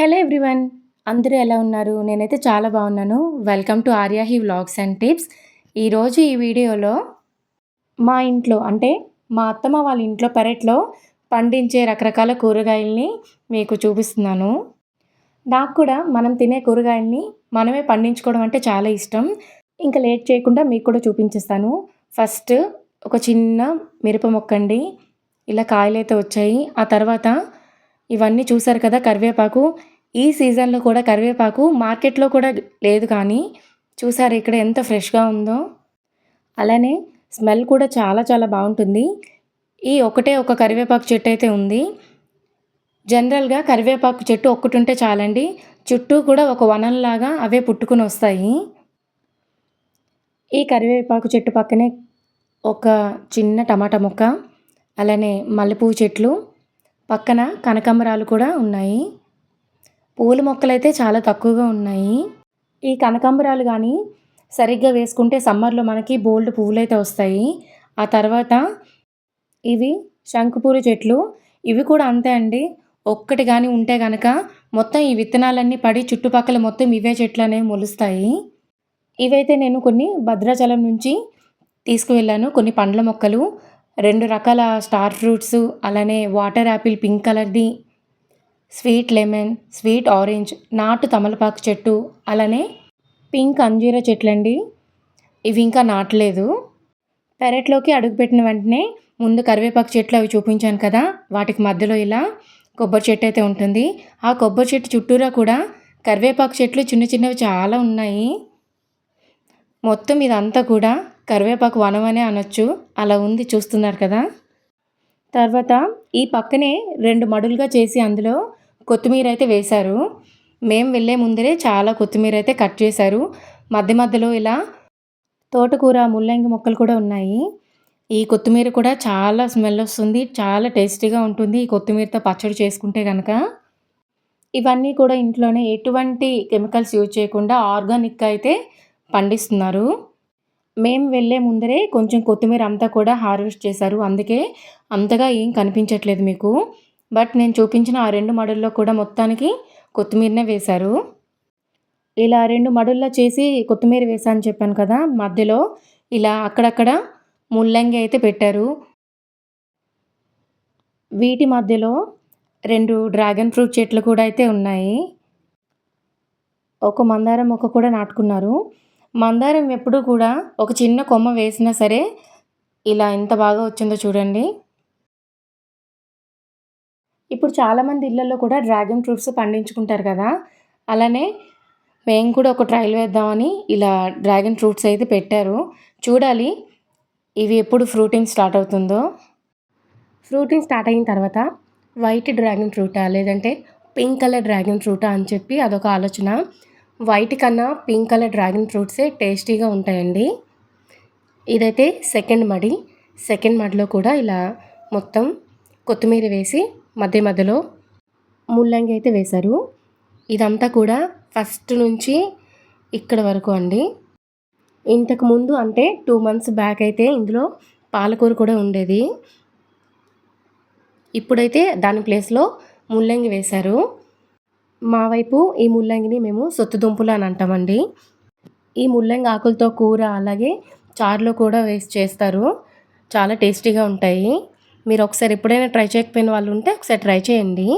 Hello everyone అందరూ ఎలా ఉన్నారు? నేనైతే చాలా బాగున్నాను. వెల్కమ్ టు ఆర్యా హీ వ్లాగ్స్ అండ్ టిప్స్. ఈరోజు ఈ వీడియోలో మా ఇంట్లో అంటే మా అత్తమ్మ వాళ్ళ ఇంట్లో పెరట్లో పండించే రకరకాల కూరగాయల్ని మీకు చూపిస్తున్నాను. నాకు కూడా మనం తినే కూరగాయల్ని మనమే పండించుకోవడం అంటే చాలా ఇష్టం. ఇంకా లేట్ చేయకుండా మీకు కూడా చూపించేస్తాను. ఫస్ట్ ఒక చిన్న మిరప మొక్కండి. ఇలా కాయలు అయితే వచ్చాయి. ఆ తర్వాత ఇవన్నీ చూసారు కదా కరివేపాకు. ఈ సీజన్లో కూడా కరివేపాకు మార్కెట్లో కూడా లేదు కానీ చూసారు ఇక్కడ ఎంత ఫ్రెష్గా ఉందో. అలానే స్మెల్ కూడా చాలా చాలా బాగుంటుంది. ఈ ఒకటే ఒక కరివేపాకు చెట్టు అయితే ఉంది. జనరల్గా కరివేపాకు చెట్టు ఒక్కటి ఉంటే చాలండి. చుట్టూ కూడా ఒక వనంలాగా అవే పుట్టుకుని వస్తాయి. ఈ కరివేపాకు చెట్టు పక్కనే ఒక చిన్న టమాటా మొక్క అలానే మల్లెపూ చెట్లు పక్కన కనకాంబరాలు కూడా ఉన్నాయి. పూల మొక్కలైతే చాలా తక్కువగా ఉన్నాయి. ఈ కనకాంబరాలు కానీ సరిగ్గా వేసుకుంటే సమ్మర్లో మనకి బోల్డ్ పువ్వులు అయితే వస్తాయి. ఆ తర్వాత ఇవి శంకుపూల చెట్లు. ఇవి కూడా అంతే అండి. ఒక్కటి కానీ ఉంటే కనుక మొత్తం ఈ విత్తనాలన్నీ పడి చుట్టుపక్కల మొత్తం ఇవే చెట్లు అనేవి మొలుస్తాయి. ఇవైతే నేను కొన్ని భద్రాచలం నుంచి తీసుకువెళ్ళాను. కొన్ని పండ్ల మొక్కలు. రెండు రకాల స్టార్ ఫ్రూట్స్ అలానే వాటర్ యాపిల్ పింక్ కలర్ది స్వీట్ లెమన్ స్వీట్ ఆరెంజ్ నాటు తమలపాకు చెట్టు అలానే పింక్ అంజీర చెట్లండి. ఇవి ఇంకా నాటలేదు. పెరట్లోకి అడుగుపెట్టిన వెంటనే ముందు కరివేపాకు చెట్లు అవి చూపించాను కదా వాటికి మధ్యలో ఇలా కొబ్బరి చెట్టు అయితే ఉంటుంది. ఆ కొబ్బరి చెట్టు చుట్టూరా కూడా కరివేపాకు చెట్లు చిన్న చిన్నవి చాలా ఉన్నాయి. మొత్తం ఇదంతా కూడా కరివేపాకు వనమనే అనొచ్చు. అలా ఉంది చూస్తున్నారు కదా. తర్వాత ఈ పక్కనే రెండు మడులుగా చేసి అందులో కొత్తిమీర అయితే వేశారు. మేము వెళ్ళే ముందరే చాలా కొత్తిమీర అయితే కట్ చేశారు. మధ్య మధ్యలో ఇలా తోటకూర ముల్లంగి మొక్కలు కూడా ఉన్నాయి. ఈ కొత్తిమీర కూడా చాలా స్మెల్ వస్తుంది. చాలా టేస్టీగా ఉంటుంది ఈ కొత్తిమీరతో పచ్చడి చేసుకుంటే కనుక ఇవన్నీ కూడా ఇంట్లోనే ఎటువంటి కెమికల్స్ యూజ్ చేయకుండా ఆర్గానిక్గా అయితే పండిస్తున్నారు. మేము వెళ్ళే ముందరే కొంచెం కొత్తిమీర అంతా కూడా హార్వెస్ట్ చేశారు. అందుకే అంతగా ఏం కనిపించట్లేదు మీకు. బట్ నేను చూపించిన ఆ రెండు మడుల్లో కూడా మొత్తానికి కొత్తిమీరనే వేశారు. ఇలా రెండు మడుల్లో చేసి కొత్తిమీర వేసాను చెప్పాను కదా మధ్యలో ఇలా అక్కడక్కడ ముల్లంగి అయితే పెట్టారు. వీటి మధ్యలో రెండు డ్రాగన్ ఫ్రూట్ చెట్లు కూడా అయితే ఉన్నాయి. ఒక మందారం మొక్క కూడా నాటుకున్నారు. మందారం ఎప్పుడూ కూడా ఒక చిన్న కొమ్మ వేసినా సరే ఇలా ఎంత బాగా వచ్చిందో చూడండి. ఇప్పుడు చాలామంది ఇళ్ళల్లో కూడా డ్రాగన్ ఫ్రూట్స్ పండించుకుంటారు కదా. అలానే మేము కూడా ఒక ట్రయల్ వేద్దామని ఇలా డ్రాగన్ ఫ్రూట్స్ అయితే పెట్టారు. చూడాలి ఇవి ఎప్పుడు ఫ్రూటింగ్ స్టార్ట్ అవుతుందో. ఫ్రూటింగ్ స్టార్ట్ అయిన తర్వాత వైట్ డ్రాగన్ ఫ్రూటా లేదంటే పింక్ కలర్ డ్రాగన్ ఫ్రూటా అని చెప్పి అదొక ఆలోచన. వైట్ కన్నా పింక్ కలర్ డ్రాగన్ ఫ్రూట్సే టేస్టీగా ఉంటాయండి. ఇదైతే సెకండ్ మడి. సెకండ్ మడిలో కూడా ఇలా మొత్తం కొత్తిమీర వేసి మధ్య మధ్యలో ముల్లంగి అయితే వేశారు. ఇదంతా కూడా ఫస్ట్ నుంచి ఇక్కడ వరకు అండి. ఇంతకు ముందు అంటే టూ మంత్స్ బ్యాక్ అయితే ఇందులో పాలకూర కూడా ఉండేది. ఇప్పుడైతే దాని ప్లేస్లో ముల్లంగి వేశారు. మా వైపు ఈ ముల్లంగిని మేము సొత్తుదుంపులు అని అంటామండి. ఈ ముల్లంగి ఆకులతో కూర అలాగే చారులో కూడా వేసి చేస్తారు. చాలా టేస్టీగా ఉంటాయి. మీరు ఒకసారి ఎప్పుడైనా ట్రై చేయకపోయిన వాళ్ళు ఉంటే ఒకసారి ట్రై చేయండి.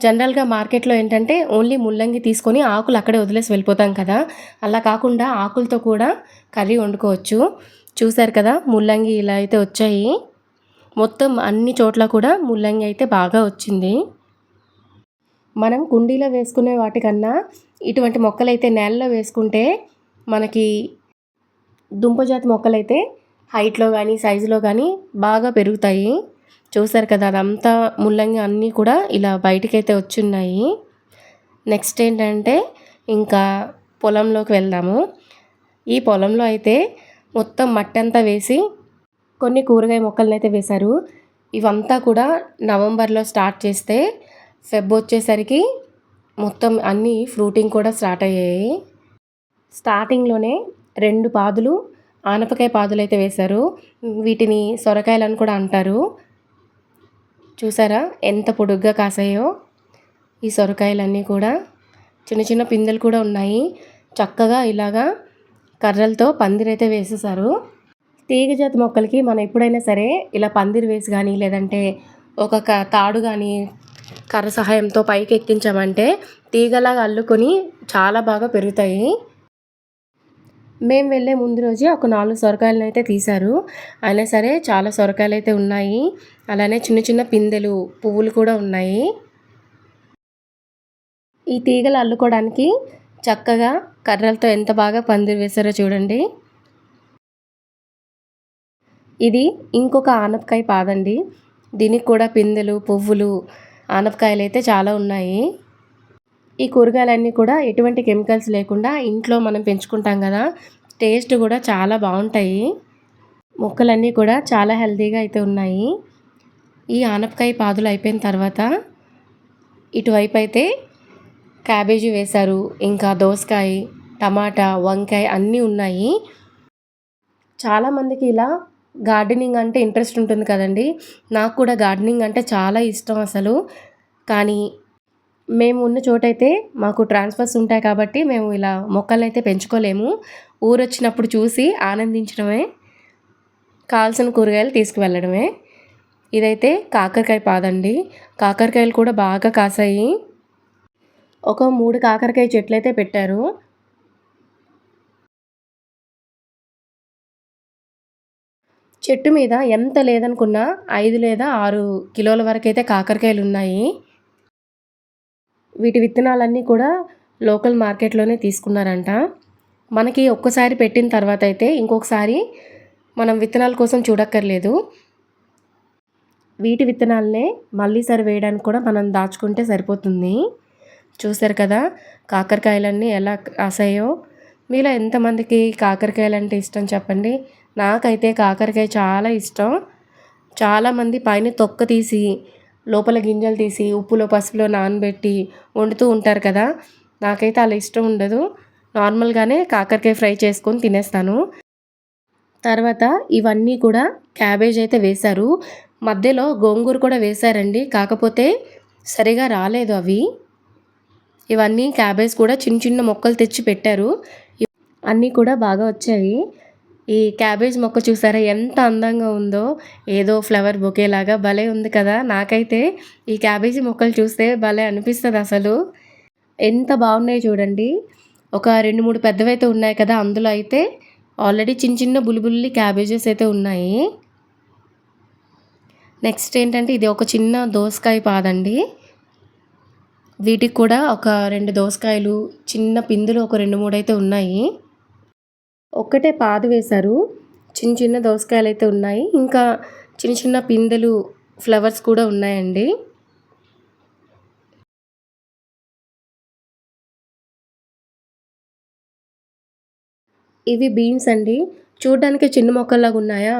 జనరల్గా మార్కెట్లో ఏంటంటే ఓన్లీ ముల్లంగి తీసుకొని ఆకులు అక్కడే వదిలేసి వెళ్ళిపోతాం కదా. అలా కాకుండా ఆకులతో కూడా కర్రీ వండుకోవచ్చు. చూసారు కదా ముల్లంగి ఇలా అయితే వచ్చాయి. మొత్తం అన్ని చోట్ల కూడా ముల్లంగి అయితే బాగా వచ్చింది. మనం కుండీలో వేసుకునే వాటికన్నా ఇటువంటి మొక్కలైతే నేలలో వేసుకుంటే మనకి దుంపజాతి మొక్కలైతే హైట్లో కానీ సైజులో కానీ బాగా పెరుగుతాయి. చూసారు కదా అదంతా ముల్లంగి అన్నీ కూడా ఇలా బయటికైతే వచ్చున్నాయి. నెక్స్ట్ ఏంటంటే ఇంకా పొలంలోకి వెళ్దాము. ఈ పొలంలో అయితే మొత్తం మట్టి అంతా వేసి కొన్ని కూరగాయ మొక్కలను అయితే వేశారు. ఇవంతా కూడా నవంబర్లో స్టార్ట్ చేస్తే ఫెబ్ వచ్చేసరికి మొత్తం అన్నీ ఫ్రూటింగ్ కూడా స్టార్ట్ అయ్యాయి. స్టార్టింగ్లోనే రెండు పాదులు ఆనపకాయ పాదులు అయితే వేశారు. వీటిని సొరకాయలు అని కూడా అంటారు. చూసారా ఎంత పొడుగ్గా కాసాయో ఈ సొరకాయలన్నీ కూడా. చిన్న చిన్న పిందెలు కూడా ఉన్నాయి. చక్కగా ఇలాగా కర్రలతో పందిరైతే వేసేసారు తీగజాతి మొక్కలకి మనం ఎప్పుడైనా సరే ఇలా పందిరి వేసి కానీ లేదంటే ఒక క తాడు కానీ కర్ర సహాయంతో పైకి ఎక్కించామంటే తీగలాగా అల్లుకొని చాలా బాగా పెరుగుతాయి. మేము వెళ్ళే ముందు రోజే ఒక నాలుగు సొరకాయలను అయితే తీశారు. అయినా సరే చాలా సొరకాయలు అయితే ఉన్నాయి. అలానే చిన్న చిన్న పిందెలు పువ్వులు కూడా ఉన్నాయి. ఈ తీగలు అల్లుకోవడానికి చక్కగా కర్రలతో ఎంత బాగా పందిరి వేశారో చూడండి. ఇది ఇంకొక ఆనపకాయ పాదండి. దీనికి కూడా పిందెలు పువ్వులు ఆనపకాయలు అయితే చాలా ఉన్నాయి. ఈ కూరగాయలన్నీ కూడా ఎటువంటి కెమికల్స్ లేకుండా ఇంట్లో మనం పెంచుకుంటాం కదా టేస్ట్ కూడా చాలా బాగుంటాయి. మొక్కలన్నీ కూడా చాలా హెల్తీగా అయితే ఉన్నాయి. ఈ ఆనపకాయ పాదులు అయిపోయిన తర్వాత ఇటువైపు అయితే క్యాబేజీ వేశారు ఇంకా దోసకాయ టమాటా వంకాయ అన్నీ ఉన్నాయి. చాలామందికి ఇలా గార్డెనింగ్ అంటే ఇంట్రెస్ట్ ఉంటుంది కదండి. నాకు కూడా గార్డెనింగ్ అంటే చాలా ఇష్టం అసలు. కానీ మేము ఉన్న చోటైతే మాకు ట్రాన్స్ఫర్స్ ఉంటాయి కాబట్టి మేము ఇలా మొక్కలు అయితే పెంచుకోలేము. ఊరు వచ్చినప్పుడు చూసి ఆనందించడమే కావాల్సిన కూరగాయలు తీసుకువెళ్ళడమే. ఇదైతే కాకరకాయ పాదండి. కాకరకాయలు కూడా బాగా కాసాయి. ఒక మూడు కాకరకాయ చెట్లు అయితే పెట్టారు. చెట్టు మీద ఎంత లేదనుకున్నా ఐదు లేదా ఆరు కిలోల వరకు అయితే కాకరకాయలు ఉన్నాయి వీటి విత్తనాలన్నీ కూడా లోకల్ మార్కెట్లోనే తీసుకున్నారంట. మనకి ఒక్కసారి పెట్టిన తర్వాత అయితే ఇంకొకసారి మనం విత్తనాల కోసం చూడక్కర్లేదు. వీటి విత్తనాలనే మళ్ళీ సరి వేయడానికి కూడా మనం దాచుకుంటే సరిపోతుంది. చూసారు కదా కాకరకాయలన్నీ ఎలా కాసాయో మీలో ఎంతమందికి కాకరకాయలు అంటే ఇష్టం చెప్పండి. నాకైతే కాకరకాయ చాలా ఇష్టం. చాలామంది పైన తొక్క తీసి లోపల గింజలు తీసి ఉప్పులో పసుపులో నానబెట్టి వండుతూ ఉంటారు కదా. నాకైతే అలా ఇష్టం ఉండదు. నార్మల్గానే కాకరకాయ ఫ్రై చేసుకొని తినేస్తాను. తర్వాత ఇవన్నీ కూడా క్యాబేజ్ అయితే వేశారు. మధ్యలో గోంగూర కూడా వేశారండి. కాకపోతే సరిగా రాలేదు అవి. ఇవన్నీ క్యాబేజ్ కూడా చిన్న చిన్న మొక్కలు తెచ్చి పెట్టారు. అన్నీ కూడా బాగా వచ్చాయి. ఈ క్యాబేజ్ మొక్క చూసారా? ఎంత అందంగా ఉందో. ఏదో ఫ్లవర్ బొకే లాగా భలే ఉంది కదా. నాకైతే ఈ క్యాబేజీ మొక్కలు చూస్తే భలే అనిపిస్తుంది అసలు. ఎంత బాగున్నాయి చూడండి. ఒక రెండు మూడు పెద్దవైతే ఉన్నాయి కదా అందులో అయితే. ఆల్రెడీ చిన్న చిన్న బుల్బుల్లి క్యాబేజెస్ అయితే ఉన్నాయి. నెక్స్ట్ ఏంటంటే ఇది ఒక చిన్న దోసకాయ పాదండి. వీటికి కూడా ఒక రెండు దోసకాయలు చిన్న పిందులు ఒక రెండు మూడు అయితే ఉన్నాయి. ఒక్కటే పాదు వేశారు. చిన్న చిన్న దోసకాయలు అయితే ఉన్నాయి. ఇంకా చిన్న చిన్న పిందెలు ఫ్లవర్స్ కూడా ఉన్నాయండి. ఇవి బీన్స్ అండి. చూడడానికి చిన్న మొక్కల్లాగా ఉన్నాయా?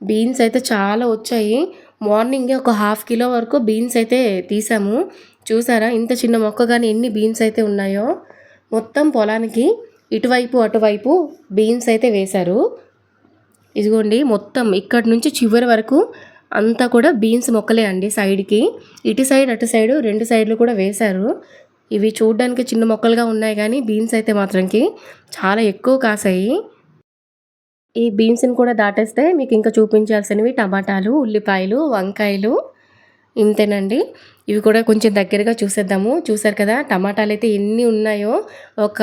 బీన్స్ అయితే చాలా వచ్చాయి. మార్నింగే ఒక హాఫ్ కిలో వరకు బీన్స్ అయితే తీసాము. చూసారా? ఇంత చిన్న మొక్క కానీ ఎన్ని బీన్స్ అయితే ఉన్నాయో? మొత్తం పొలానికి ఇటువైపు అటువైపు బీన్స్ అయితే వేశారు. ఇదిగోండి మొత్తం ఇక్కడి నుంచి చివరి వరకు అంతా కూడా బీన్స్ మొక్కలే అండి సైడ్కి. ఇటు సైడ్ అటు సైడు రెండు సైడ్లు కూడా వేశారు. ఇవి చూడ్డానికి చిన్న మొక్కలుగా ఉన్నాయి కానీ బీన్స్ అయితే మాత్రంకి చాలా ఎక్కువ కాసాయి. ఈ బీన్స్ని కూడా దాటేస్తే మీకు ఇంకా చూపించాల్సినవి టమాటాలు ఉల్లిపాయలు వంకాయలు ఇంతేనండి. ఇవి కూడా కొంచెం దగ్గరగా చూసేద్దాము. చూసారు కదా టమాటాలు అయితే ఎన్ని ఉన్నాయో. ఒక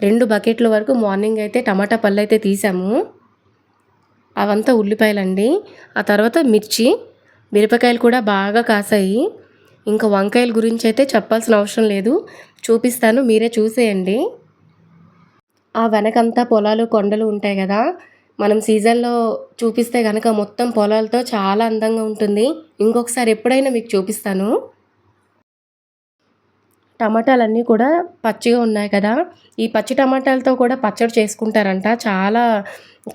రెండు బకెట్ల వరకు మార్నింగ్ అయితే టమాటా పళ్ళు అయితే తీసాము. అవంతా ఉల్లిపాయలండి. ఆ తర్వాత మిర్చి మిరపకాయలు కూడా బాగా కాసాయి. ఇంకా వంకాయల గురించి అయితే చెప్పాల్సిన అవసరం లేదు. చూపిస్తాను మీరే చూసేయండి. ఆ వెనకంతా పొలాలు కొండలు ఉంటాయి కదా. మనం సీజన్లో చూపిస్తే కనుక మొత్తం పొలాలతో చాలా అందంగా ఉంటుంది. ఇంకొకసారి ఎప్పుడైనా మీకు చూపిస్తాను. టమాటాలన్నీ కూడా పచ్చిగా ఉన్నాయి కదా. ఈ పచ్చి టమాటాలతో కూడా పచ్చడి చేసుకుంటారంట. చాలా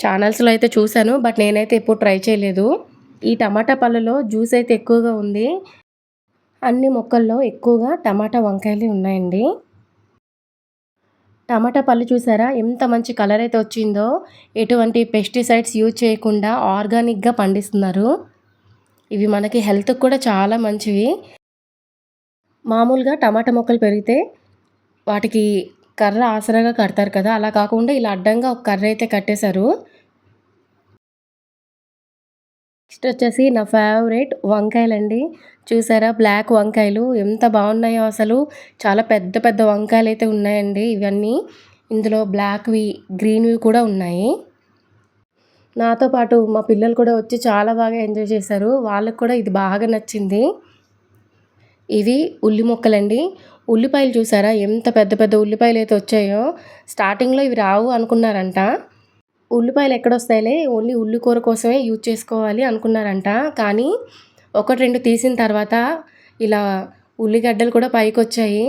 ఛానల్స్లో అయితే చూశాను బట్ నేనైతే ఎప్పుడు ట్రై చేయలేదు. ఈ టమాటా పళ్ళలో జ్యూస్ అయితే ఎక్కువగా ఉంది. అన్ని మొక్కల్లో ఎక్కువగా టమాటా వంకాయలు ఉన్నాయండి. టమాటా పళ్ళు చూసారా? ఎంత మంచి కలర్ అయితే వచ్చిందో. ఎటువంటి పెస్టిసైడ్స్ యూజ్ చేయకుండా ఆర్గానిక్గా పండిస్తున్నారు. ఇవి మనకి హెల్త్కి కూడా చాలా మంచివి. మామూలుగా టమాటా మొక్కలు పెరిగితే వాటికి కర్ర ఆసరాగా కడతారు కదా. అలా కాకుండా ఇలా అడ్డంగా ఒక కర్ర అయితే కట్టేశారు. నెక్స్ట్ వచ్చేసి నా ఫేవరెట్ వంకాయలండి. చూసారా? బ్లాక్ వంకాయలు ఎంత బాగున్నాయో అసలు. చాలా పెద్ద పెద్ద వంకాయలు అయితే ఉన్నాయండి ఇవన్నీ. ఇందులో బ్లాక్వి గ్రీన్వి కూడా ఉన్నాయి. నాతో పాటు మా పిల్లలు కూడా వచ్చి చాలా బాగా ఎంజాయ్ చేశారు. వాళ్ళకి కూడా ఇది బాగా నచ్చింది. ఇవి ఉల్లి మొక్కలండి. ఉల్లిపాయలు చూసారా? ఎంత పెద్ద పెద్ద ఉల్లిపాయలు అయితే వచ్చాయో. స్టార్టింగ్లో ఇవి రావు అనుకున్నారంట. ఉల్లిపాయలు ఎక్కడొస్తాయిలే? ఓన్లీ ఉల్లి కూర కోసమే యూజ్ చేసుకోవాలి అనుకున్నారంట. కానీ ఒకటి రెండు తీసిన తర్వాత ఇలా ఉల్లిగడ్డలు కూడా పైకి వచ్చాయి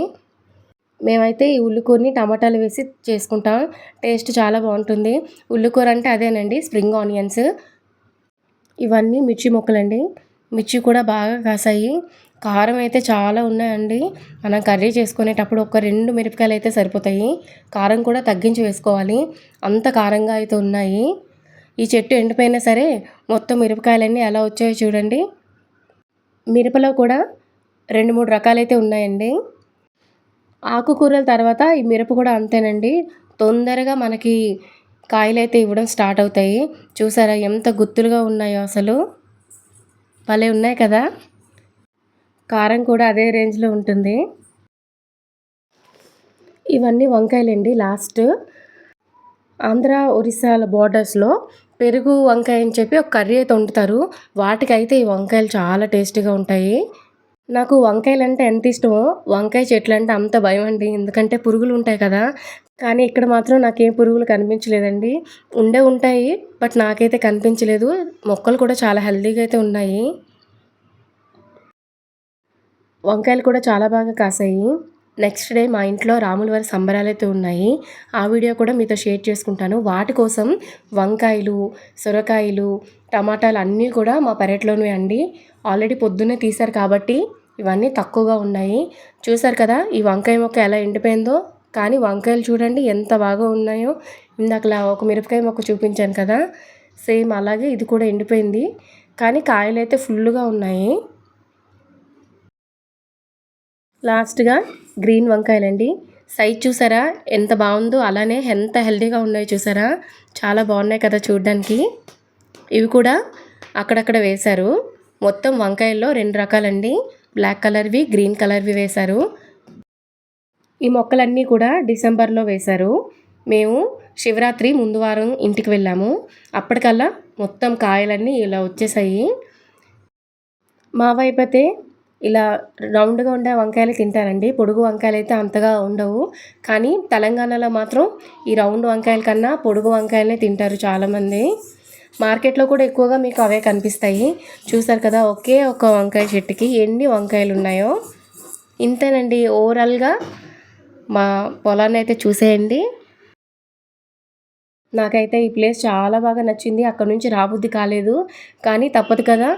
మేమైతే ఈ ఉల్లికూరని టమాటాలు వేసి చేసుకుంటాం. టేస్ట్ చాలా బాగుంటుంది. ఉల్లికూర అంటే అదేనండి స్ప్రింగ్ ఆనియన్స్. ఇవన్నీ మిర్చి మొక్కలండి. మిర్చి కూడా బాగా కాసాయి. కారం అయితే చాలా ఉన్నాయండి. మనం కర్రీ చేసుకునేటప్పుడు ఒక రెండు మిరపకాయలు అయితే సరిపోతాయి. కారం కూడా తగ్గించి వేసుకోవాలి. అంత కారంగా అయితే ఉన్నాయి. ఈ చెట్టు ఎండిపోయినా సరే మొత్తం మిరపకాయలన్నీ ఎలా వచ్చాయో చూడండి. మిరపలో కూడా రెండు మూడు రకాలైతే ఉన్నాయండి. ఆకుకూరల తర్వాత ఈ మిరప కూడా అంతేనండి. తొందరగా మనకి కాయలైతే ఇవ్వడం స్టార్ట్ అవుతాయి. చూసారా ఎంత గుత్తులుగా ఉన్నాయో అసలు. భలే ఉన్నాయి కదా? కారం కూడా అదే రేంజ్లో ఉంటుంది. ఇవన్నీ వంకాయలండి లాస్ట్. ఆంధ్ర ఒరిస్సాల బార్డర్స్లో పెరుగు వంకాయ అని చెప్పి ఒక కర్రీ అయితే వండుతారు. వాటికైతే ఈ వంకాయలు చాలా టేస్టీగా ఉంటాయి. నాకు వంకాయలు అంటే ఎంత ఇష్టమో వంకాయ చెట్లు అంటే అంత భయం అండి. ఎందుకంటే పురుగులు ఉంటాయి కదా. కానీ ఇక్కడ మాత్రం నాకేం పురుగులు కనిపించలేదండి. ఉండే ఉంటాయి బట్ నాకైతే కనిపించలేదు. మొక్కలు కూడా చాలా హెల్దీగా అయితే ఉన్నాయి. వంకాయలు కూడా చాలా బాగా కాసాయి. నెక్స్ట్ డే మా ఇంట్లో రాముల వారి సంబరాలు అయితే ఉన్నాయి. ఆ వీడియో కూడా మీతో షేర్ చేసుకుంటాను. వాటి కోసం వంకాయలు సొరకాయలు టమాటాలు అన్నీ కూడా మా పెరట్లోనే అండి. ఆల్రెడీ పొద్దున్నే తీశారు కాబట్టి ఇవన్నీ తక్కువగా ఉన్నాయి. చూసారు కదా ఈ వంకాయ మొక్క ఎలా ఎండిపోయిందో? కానీ వంకాయలు చూడండి ఎంత బాగా ఉన్నాయో. ఇందాకలా ఒక మిరపకాయ మొక్క చూపించాను కదా. సేమ్ అలాగే ఇది కూడా ఎండిపోయింది. కానీ కాయలు అయితే ఫుల్గా ఉన్నాయి. లాస్ట్గా గ్రీన్ వంకాయలండి. సైజ్ చూసారా? ఎంత బాగుందో అలానే ఎంత హెల్తీగా ఉన్నాయో చూసారా? చాలా బాగున్నాయి కదా చూడడానికి. ఇవి కూడా అక్కడక్కడ వేశారు. మొత్తం వంకాయల్లో రెండు రకాలండి. బ్లాక్ కలర్వి గ్రీన్ కలర్వి వేశారు. ఈ మొక్కలన్నీ కూడా డిసెంబర్లో వేశారు. మేము శివరాత్రి ముందు వారం ఇంటికి వెళ్ళాము. అప్పటికల్లా మొత్తం కాయలన్నీ ఇలా వచ్చేసాయి. మా వైపు అయితే ఇలా రౌండ్గా ఉండే వంకాయలు తింటారండి పొడుగు వంకాయలు అయితే అంతగా ఉండవు. కానీ తెలంగాణలో మాత్రం ఈ రౌండ్ వంకాయల కన్నా పొడుగు వంకాయలనే తింటారు చాలామంది. మార్కెట్లో కూడా ఎక్కువగా మీకు అవే కనిపిస్తాయి. చూసారు కదా ఒకే ఒక వంకాయ చెట్టుకి ఎన్ని వంకాయలు ఉన్నాయో. ఇంతేనండి. ఓవరాల్గా మా పొలాన్ని అయితే చూసేయండి. నాకైతే ఈ ప్లేస్ చాలా బాగా నచ్చింది. అక్కడ నుంచి రాబుద్ది కాలేదు. కానీ తప్పదు కదా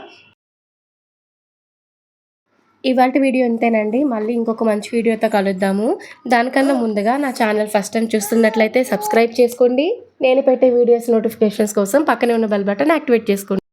ఇవాళ వీడియో ఇంతేనండి. మళ్ళీ ఇంకొక మంచి వీడియోతో కలుద్దాము. దానికన్నా ముందుగా నా ఛానల్ ఫస్ట్ టైం చూస్తున్నట్లయితే సబ్స్క్రైబ్ చేసుకోండి. నేను పెట్టే వీడియోస్ నోటిఫికేషన్స్ కోసం పక్కనే ఉన్న బెల్ బటన్ యాక్టివేట్ చేసుకోండి.